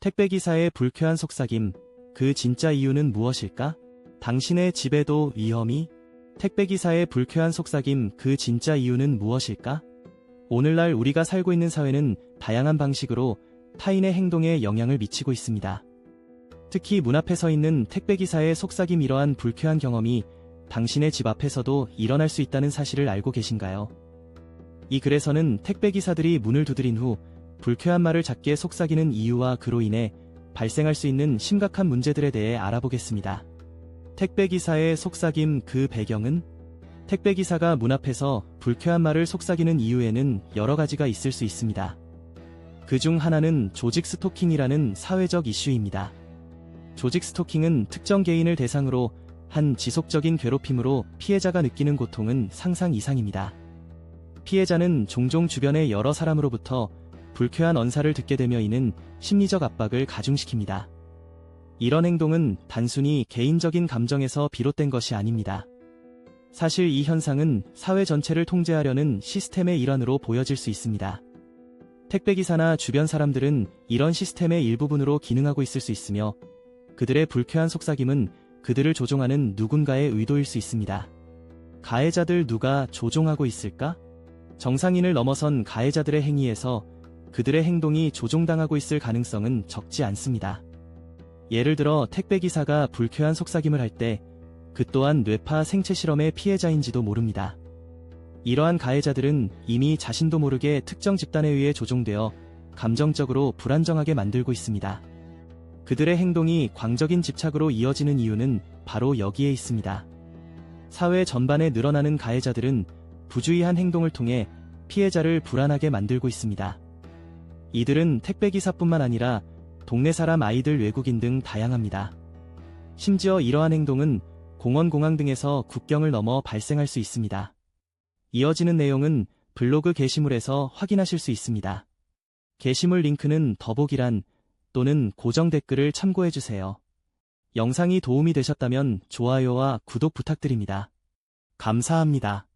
택배기사의 불쾌한 속삭임, 그 진짜 이유는 무엇일까? 당신의 집에도 위험이? 택배기사의 불쾌한 속삭임, 그 진짜 이유는 무엇일까? 오늘날 우리가 살고 있는 사회는 다양한 방식으로 타인의 행동에 영향을 미치고 있습니다. 특히 문 앞에 서 있는 택배기사의 속삭임 이러한 불쾌한 경험이 당신의 집 앞에서도 일어날 수 있다는 사실을 알고 계신가요? 이 글에서는 택배기사들이 문을 두드린 후 불쾌한 말을 작게 속삭이는 이유와 그로 인해 발생할 수 있는 심각한 문제들에 대해 알아보겠습니다. 택배기사의 속삭임 그 배경은? 택배기사가 문 앞에서 불쾌한 말을 속삭이는 이유에는 여러 가지가 있을 수 있습니다. 그 중 하나는 조직 스토킹이라는 사회적 이슈입니다. 조직 스토킹은 특정 개인을 대상으로 한 지속적인 괴롭힘으로 피해자가 느끼는 고통은 상상 이상입니다. 피해자는 종종 주변의 여러 사람으로부터 불쾌한 언사를 듣게 되며 이는 심리적 압박을 가중시킵니다. 이런 행동은 단순히 개인적인 감정에서 비롯된 것이 아닙니다. 사실 이 현상은 사회 전체를 통제하려는 시스템의 일환으로 보여질 수 있습니다. 택배기사나 주변 사람들은 이런 시스템의 일부분으로 기능하고 있을 수 있으며 그들의 불쾌한 속삭임은 그들을 조종하는 누군가의 의도일 수 있습니다. 가해자들 누가 조종하고 있을까? 정상인을 넘어선 가해자들의 행위에서 그들의 행동이 조종당하고 있을 가능성은 적지 않습니다. 예를 들어 택배기사가 불쾌한 속삭임을 할 때 그 또한 뇌파 생체 실험의 피해자인지도 모릅니다. 이러한 가해자들은 이미 자신도 모르게 특정 집단에 의해 조종되어 감정적으로 불안정하게 만들고 있습니다. 그들의 행동이 광적인 집착으로 이어지는 이유는 바로 여기에 있습니다. 사회 전반에 늘어나는 가해자들은 부주의한 행동을 통해 피해자를 불안하게 만들고 있습니다. 이들은 택배기사뿐만 아니라 동네 사람 아이들 외국인 등 다양합니다. 심지어 이러한 행동은 공원 공항 등에서 국경을 넘어 발생할 수 있습니다. 이어지는 내용은 블로그 게시물에서 확인하실 수 있습니다. 게시물 링크는 더보기란 또는 고정 댓글을 참고해주세요. 영상이 도움이 되셨다면 좋아요와 구독 부탁드립니다. 감사합니다.